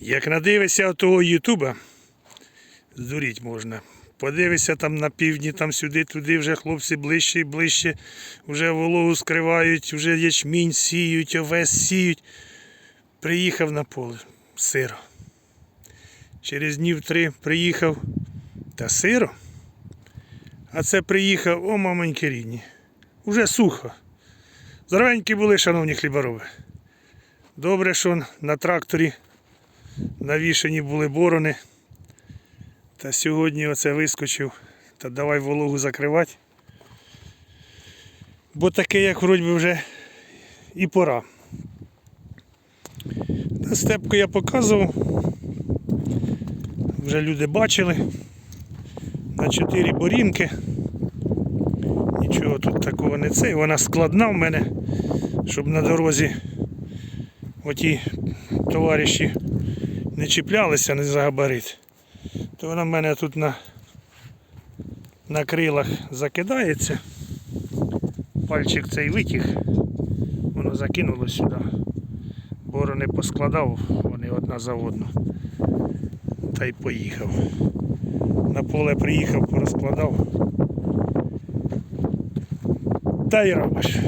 Як надивишся того Ютуба, здуріть можна. Подивишся там на півдні, там сюди, туди вже хлопці ближче і ближче, вже вологу скривають, вже ячмінь сіють, овес сіють. Приїхав на поле, сиро. Через днів три приїхав та сиро. А це приїхав, о, мамоньки рідні. Уже сухо. Здоровенькі були, шановні хлібороби. Добре, що на тракторі навішані були борони. Та сьогодні оце вискочив. Та давай вологу закривати. Бо таке, як вроді вже і пора. Та степку я показував. Вже люди бачили. На 4 борінки. Нічого тут такого не це. Вона складна в мене, щоб на дорозі оті товариші не чіплялися не за габарит. То вона в мене тут на, на крилах закидається. Пальчик цей витяг, воно закинуло сюди. Борони поскладав, вони одна за одну. Та й поїхав. На поле приїхав, порозкладав. Та й робиш.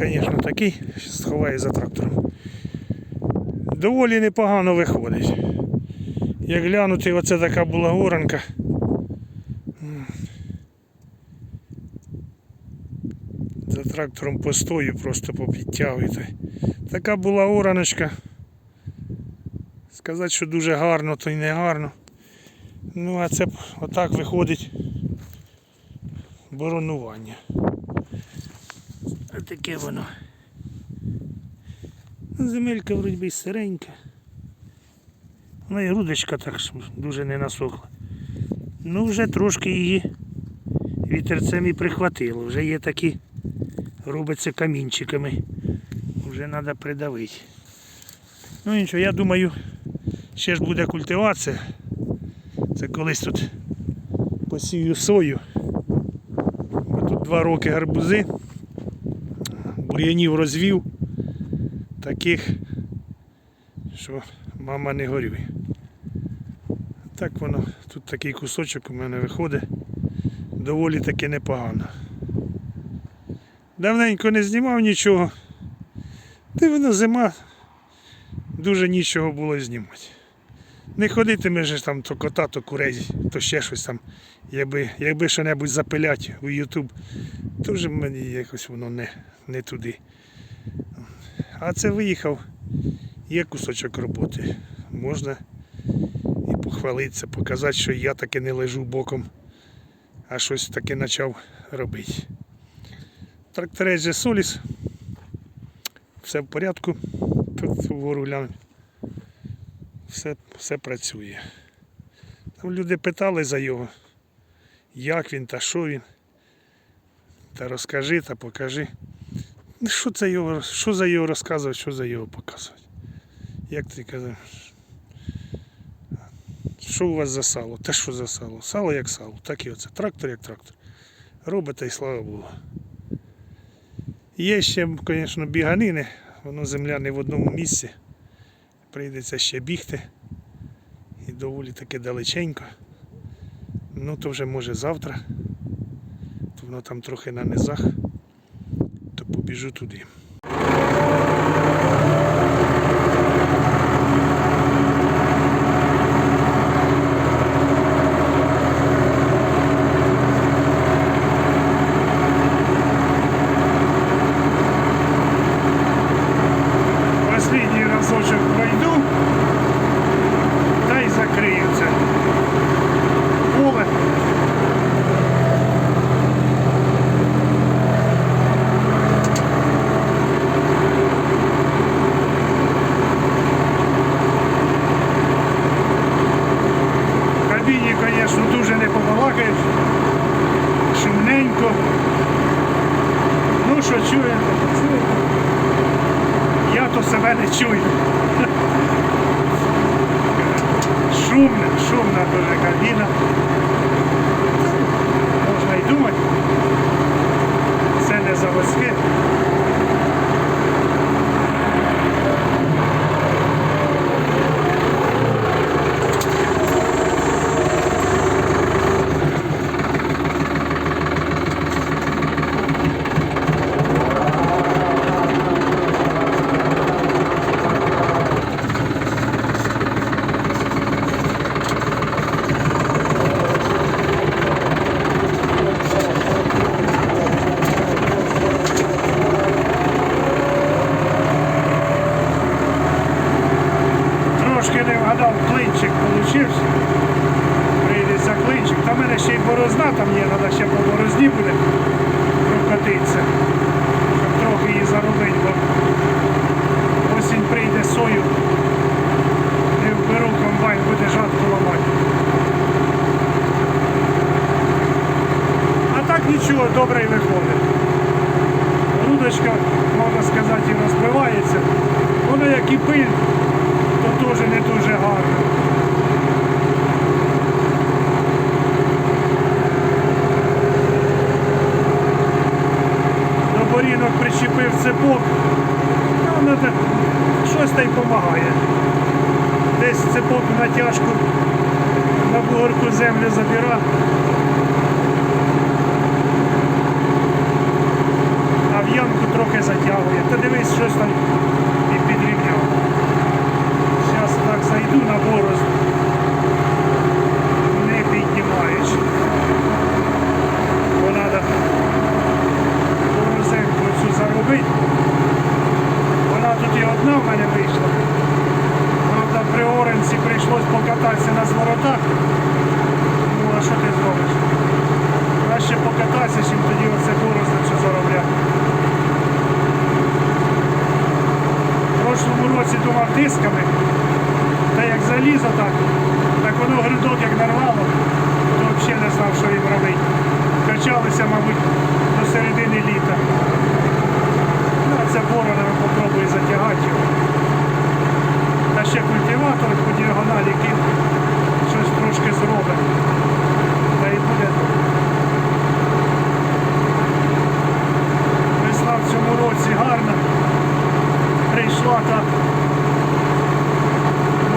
Звісно, такий, Щас сховаю за трактором. Доволі непогано виходить. Як глянути, оце така була горанка. За трактором постою, просто й Така була ораночка. Сказати, що дуже гарно, то й не гарно. Ну, а це отак виходить боронування. Таке воно. Ну, Земелька вроді би сиренька. Вона і грудочка так дуже не насохла. Ну вже трошки її вітерцем і прихватило. Вже є такі, робиться камінчиками. Вже треба придавити. Ну нічого, я думаю, ще ж буде культивація. Це колись тут посію сою. Бо тут два роки гарбузи. Бур'янів розвів. Таких, що мама не горює. Так воно, тут такий кусочок у мене виходить. Доволі таки непогано. Давненько не знімав нічого. Та воно зима, дуже нічого було знімати. Не ходитиме ж там то кота, то курей, то ще щось там. Якби, якби що-небудь запилять у Ютуб, то вже мені якось воно не, не туди. А це виїхав, є кусочок роботи. Можна і похвалитися, показати, що я таки не лежу боком, а щось таки почав робити. Тракторець же Соліс. Все в порядку. Тут вгору глянь. Все, все працює. Там люди питали за його, як він та що він. Та розкажи та покажи. Ну, Що це його, що за його розказувати, що за його показувати? Як ти казав? Що у вас за сало? Та що за сало? Сало як сало, так і оце. Трактор як трактор. Робите і слава Богу. Є ще, звісно, біганини, воно земля не в одному місці. Прийдеться ще бігти. І доволі таки далеченько. Ну то вже може завтра. То воно там трохи на низах. То побіжу туди. Последний разочек пройду, та й закрию це поле. В кабіні, звісно, дуже не побалакаєш. Шумненько. Ну що чуєте? Чуєте? Я то себе не чую. Шумна, шумна дуже кабіна. Можна й думати. Це не заводське. клинчик получився. Прийдеться клинчик. Та в мене ще й борозна там є, треба ще по борозні буде прокатитися. Щоб трохи її заробити, бо осінь прийде сою. Не вберу комбайн, буде жатку ламати. А так нічого, добре і виходить. Рудочка, можна сказати, і розбивається. Воно як і пиль, то теж не дуже гарно. До борінок цепок. Щось та й допомагає. Десь цепок натяжку на бугорку землю забира. А в ямку трохи затягує. Та дивись, щось там і підрівняв. Зараз так зайду на борозду. Не піднімаючи. Бо треба борозеньку цю заробити. Вона тут і одна в мене вийшла. Правда, при Оренці прийшлось покататися на зворотах. Ну, а що ти зробиш? Краще покататися, чим тоді оце борозно цю заробляти. В прошлому році думав дисками, та як залізо так, так воно гридок як нарвало, то взагалі не знав, що їм робити. Качалися, мабуть, до середини літа. Ну, це боронами попробує затягати його. Та ще культиватор по діагоналі кину, щось трошки зробить. Та і буде. Весна в цьому році гарна. Прийшла так.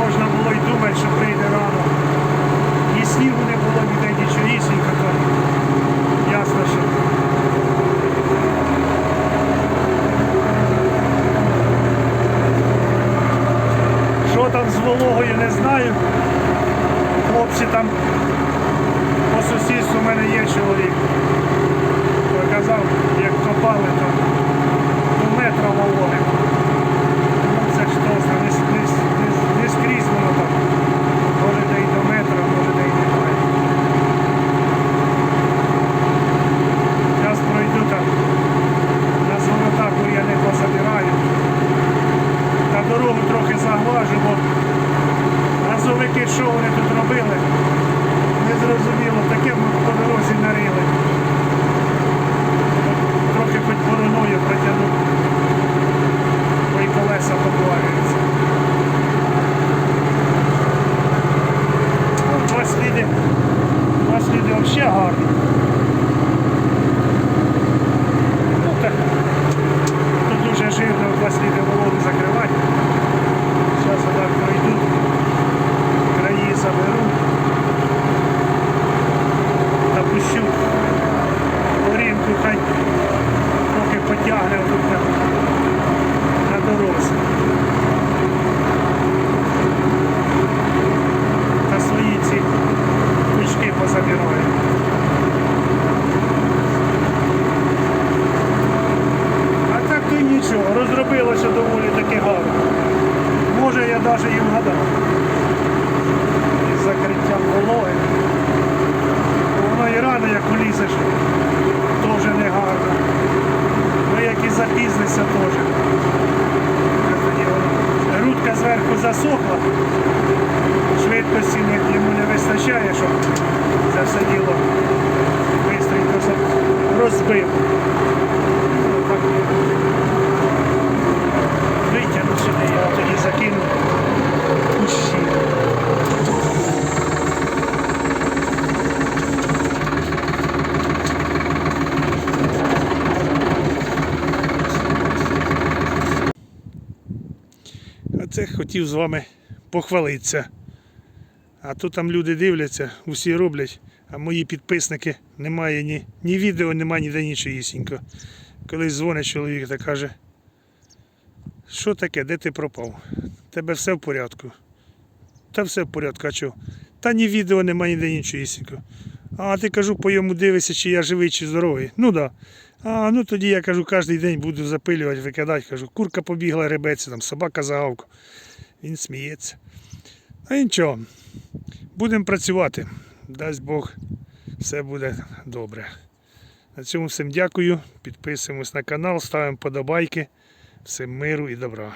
Можна було й думати, що прийде рано. І снігу не було ніде нічогісінько, то ясно, що Що там з вологою, знаю. Хлопці там хотів з вами похвалитися. А то там люди дивляться, усі роблять, а мої підписники немає ні, ні відео, немає ніде нічогісінько. Колись дзвонить чоловік та каже, що таке, де ти пропав? Тебе все в порядку. Та все в порядку, а чого? Та ні відео немає ніде нічогісінько. А ти кажу, по йому дивишся, чи я живий, чи здоровий. Ну. Да. А ну тоді я кажу, кожен день буду запилювати, викидати. Кажу, курка побігла, ребеться, там собака загавка. Він сміється. А нічого. Будемо працювати. Дасть Бог, все буде добре. На цьому всім дякую. Підписуємось на канал, ставимо подобайки. Всім миру і добра.